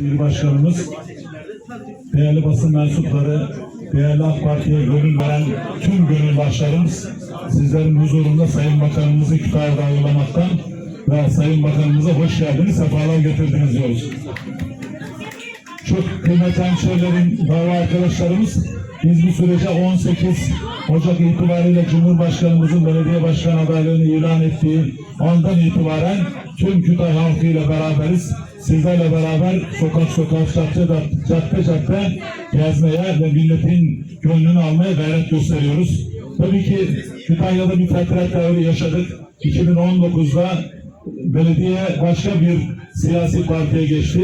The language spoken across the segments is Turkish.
İl Başkanımız, değerli basın mensupları, değerli AK Parti'ye gönül veren tüm gönüldaşlarımız, sizlerin huzurunda Sayın Bakanımızı Kütahya'da ağırlamaktan ve Sayın Bakanımıza hoş geldiniz, sefalar getirdiniz diyoruz. Çok kıymetli hemşehrilerim, dava arkadaşlarımız, biz bu sürece 18 Ocak itibariyle Cumhurbaşkanımızın belediye başkan adaylığını ilan ettiği andan itibaren tüm Kütahya halkıyla beraberiz. Sizlerle beraber sokak sokak, cadde cadde, cadde gezmeye ve milletin gönlünü almaya gayret gösteriyoruz. Tabii ki Kütahya'da bir fetret devri yaşadık. 2019'da belediye başka bir siyasi partiye geçti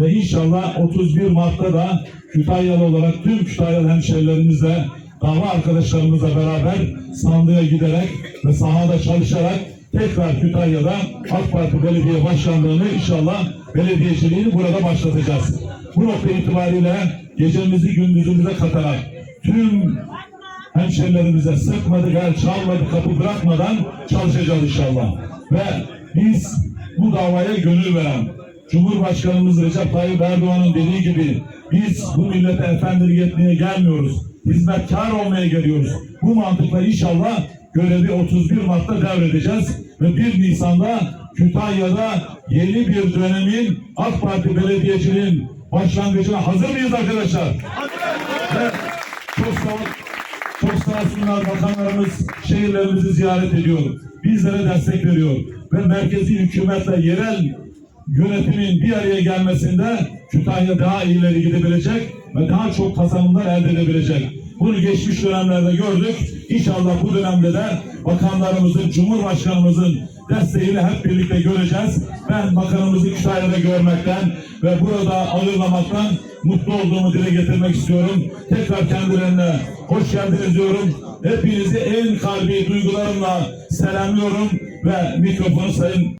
ve inşallah 31 Mart'ta da Kütahyalı olarak tüm Kütahyalı hemşehrilerimizle dava arkadaşlarımızla beraber sandığa giderek ve sahada çalışarak tekrar Kütahya'da AK Parti Belediye Başkanlığı'nı inşallah belediyeciliğini burada başlatacağız. Bu nokta itibariyle gecemizi gündüzümüze katarak tüm hemşerilerimize sıkmadık, el çalmadık, kapı bırakmadan çalışacağız inşallah. Ve biz bu davaya gönül veren Cumhurbaşkanımız Recep Tayyip Erdoğan'ın dediği gibi biz bu millete efendilik etmeye gelmiyoruz. Hizmetkar olmaya geliyoruz. Bu mantıkla inşallah görevi 31 Mart'ta devredeceğiz ve 1 Nisan'da Kütahya'da yeni bir dönemin AK Parti belediyeciliğin başlangıcına hazır mıyız arkadaşlar? Ve çok sağ çok sağ olsunlar bakanlarımız şehirlerimizi ziyaret ediyor. Bizlere destek veriyor. Ve merkezi hükümetle yerel yönetimin bir araya gelmesinde Kütahya daha ileri gidebilecek ve daha çok kazanımlar elde edebilecek. Bunu geçmiş dönemlerde gördük. İnşallah bu dönemde de bakanlarımızın, Cumhurbaşkanımızın desteğiyle hep birlikte göreceğiz. Ben bakanımızı Kütahya'da görmekten ve burada ağırlamaktan mutlu olduğumu dile getirmek istiyorum. Tekrar kendilerine hoş geldiniz diyorum. Hepinizi en kalbi duygularımla selamlıyorum ve mikrofonu sayın